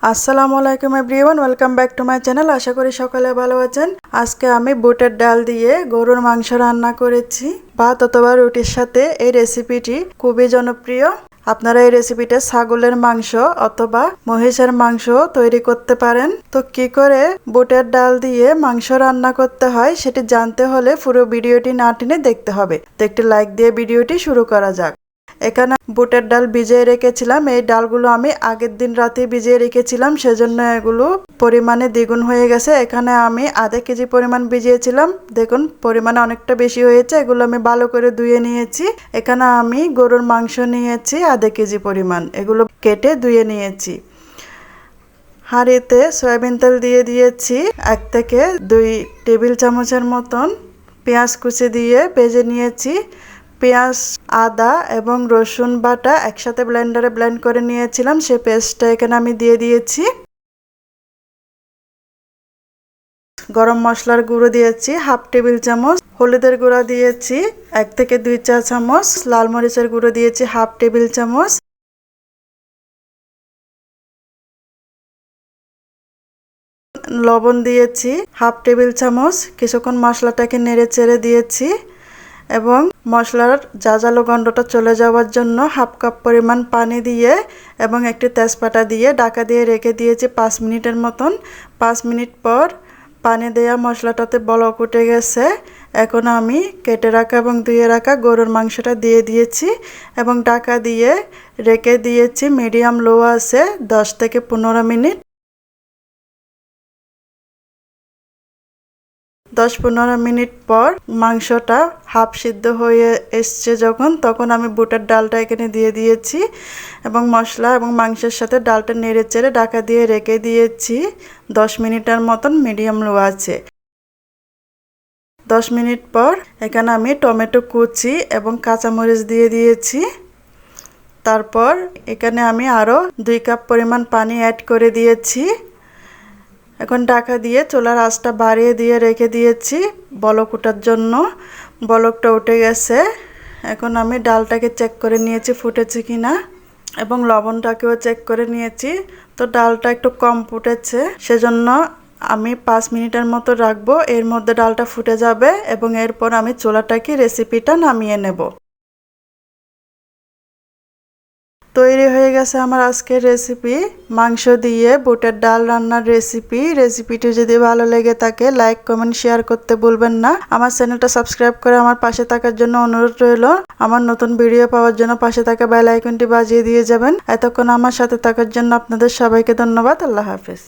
আসসালামু আলাইকুম everyone, welcome back to my channel. আশা করি সকালে ভালো আছেন। আজকে আমি বুটের ডাল দিয়ে গরুর মাংস রান্না করেছি। ভাত অথবা রুটির সাথে এই রেসিপিটি খুবই জনপ্রিয়। আপনারা এই রেসিপিটা ছাগলের মাংস অথবা মহিষের মাংস তৈরি করতে পারেন। তো কি করে বুটের ডাল দিয়ে মাংস রান্না করতে হয় সেটি জানতে হলে পুরো ভিডিওটি না টেনে দেখতে হবে। তো একটি লাইক দিয়ে ভিডিওটি শুরু করা যাক। এখানে বুটের ডাল ভিজিয়ে রেখেছিলাম। এই ডালগুলো আমি আগের দিন রাতে ভিজিয়ে রেখেছিলাম, সেজন্য এগুলো পরিমাণে দ্বিগুণ হয়ে গেছে। এখানে আমি আধা কেজি পরিমাণ ভিজিয়েছিলাম। দেখুন, পরিমাণে অনেকটা বেশি হয়েছে। এগুলো আমি ভালো করে ধুয়ে নিয়েছি। এখানে আমি গরুর মাংস নিয়েছি, আধা কেজি পরিমাণ। এগুলো কেটে ধুয়ে নিয়েছি। হাঁড়িতে সয়াবিন তেল দিয়ে দিয়েছি, এক থেকে দুই টেবিল চামচের মতন পেঁয়াজ কুচি দিয়ে ভেজে নিয়েছি। পেঁয়াজ, আদা এবং রসুন বাটা একসাথে ব্লেন্ডারে ব্লেন্ড করে নিয়েছিলাম। সেই পেস্টটা এখানে আমি দিয়ে দিয়েছি। গরম মশলার গুঁড়ো দিয়েছি, হাফ টেবিল চামচ। হলুদের গুঁড়া দিয়েছি, এক থেকে দুই চা চামচ। লাল মরিচের গুঁড়ো দিয়েছি, হাফ টেবিল চামচ। লবণ দিয়েছি, হাফ টেবিল চামচ। কিছুক্ষণ মশলাটাকে নেড়ে চেড়ে দিয়েছি। এবং মশলার জাজালো গন্ধটা চলে যাওয়ার জন্য হাফ কাপ পরিমাণ পানি দিয়ে এবং একটি তেজপাতা দিয়ে ডাকা দিয়ে রেখে দিয়েছি পাঁচ মিনিটের মতন। পাঁচ মিনিট পর পানি দেওয়া মশলাটাতে বলক উঠে গেছে। এখন আমি কেটে রাখা এবং ধুয়ে রাখা গরুর মাংসটা দিয়ে দিয়েছি এবং ডাকা দিয়ে রেখে দিয়েছি মিডিয়াম লো আছে দশ থেকে পনেরো মিনিট। দশ পনেরো মিনিট পর মাংসটা হাফ সিদ্ধ হয়ে এসছে যখন, তখন আমি বুটের ডালটা এখানে দিয়ে দিয়েছি এবং মশলা এবং মাংসের সাথে ডালটা নেড়ে চেড়ে ডাকা দিয়ে রেখে দিয়েছি। দশ মিনিটের মতন মিডিয়াম লো আছে। দশ মিনিট পর এখানে আমি টমেটো কুচি এবং কাঁচামরিচ দিয়ে দিয়েছি। তারপর এখানে আমি আরও দুই কাপ পরিমাণ পানি অ্যাড করে দিয়েছি। এখন ঢাকা দিয়ে চুলার আঁচটা বাড়িয়ে দিয়ে রেখে দিয়েছি বলক ওঠার জন্য। বলকটা উঠে গেছে। এখন আমি ডালটাকে চেক করে নিয়েছি ফুটেছে কি না এবং লবণটাকেও চেক করে নিয়েছি। তো ডালটা একটু কম ফুটেছে, সেজন্য আমি পাঁচ মিনিটের মতো রাখব। এর মধ্যে ডালটা ফুটে যাবে এবং এরপর আমি চোলাটাকে রেসিপিটা নামিয়ে নেব। তৈরি হয়ে গেছে আমার আজকের রেসিপি মাংস দিয়ে বুটের ডাল রান্নার রেসিপি রেসিপিটি যদি ভালো লেগে থাকে লাইক কমেন্ট শেয়ার করতে ভুলবেন না। আমার চ্যানেলটা সাবস্ক্রাইব করে আমার পাশে থাকার জন্য অনুরোধ রইল। আমার নতুন ভিডিও পাওয়ার জন্য পাশে থাকা বেল আইকনটি বাজিয়ে দিয়ে যাবেন। এতক্ষণ আমার সাথে থাকার জন্য আপনাদের সবাইকে ধন্যবাদ। আল্লাহ হাফেজ।